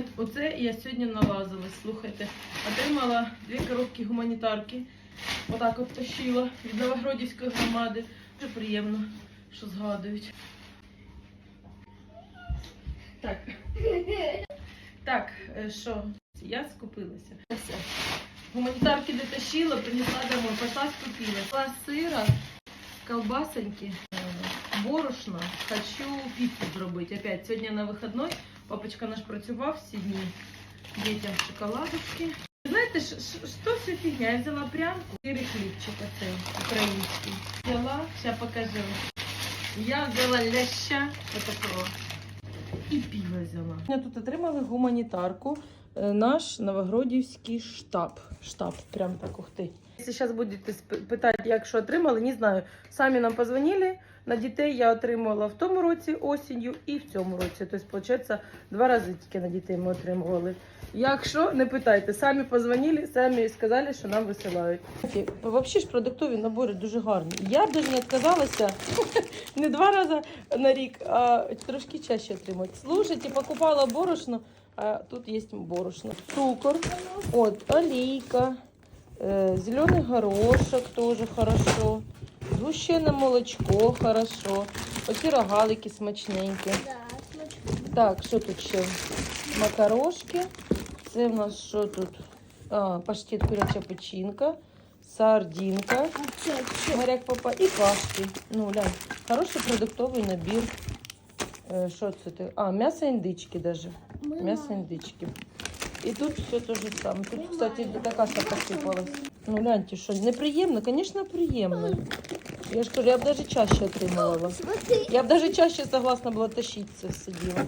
привіт! Оце я сьогодні налазилась. Слухайте, отримала дві коробки гуманітарки. Отак от тащила від Новогродівської громади. Дуже приємно, що згадують. Так. Так, е, що? Я скупилася. Ось. Гуманітарки дотащила, принесла домой, пошла скупила. Два сира, колбасоньки, е, борошна. Хочу піцу зробити. Опять сьогодні на вихідний. Папочка наш працював всі дні. Дітям шоколадочки. Знаєте, що все фігня? Я взяла прянку, сири хлібчик оцей український. Взяла, зараз покажу. Я взяла ляща отакого. І пиво взяла. Я тут отримали гуманітарку. Е, Наш новогродівський штаб. Штаб, прям так ух ти. Якщо зараз будете питати, як що отримали, не знаю. Самі нам позвонили. На дітей я отримувала в тому році осінню і в цьому році. Тобто, виходить, два рази тільки на дітей ми отримували. Якщо не питайте, самі позвонили, самі сказали, що нам висилають. Взагалі ж продуктові набори дуже гарні. Я навіть не відказалася не два рази на рік, а трошки чаще отримати. Слушайте, покупала борошно, а тут є борошно. Цукор, от, олійка, э, зеленый горошек тоже хорошо. Згущене молочко хорошо. Оці рогалики смачненькі. Так, що тут ще? Макарошки. Це в нас що тут? А, паштет куряча печінка, сардинка, моряк папа і кашки. Ну, глянь, хороший продуктовий набір. Е, Що це ти? А, м'ясо індички даже. Ми М'ясо індички. І тут все те же саме. Тут, кстати, така каша посипалась. Ну, гляньте, що неприємно? Звісно, приємно. Я ж кажу, я б навіть чаще отримувала. Смотри, Я б даже чаще согласна була тащити це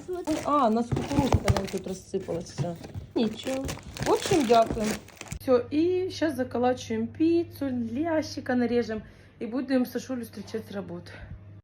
смотри. А, у нас кукурузка нам тут розсипалася. все. Нічого. В общем, дякуємо. Все, і зараз заколачуємо піцу, лящика наріжемо і будемо Сашулю зустрічати з роботи.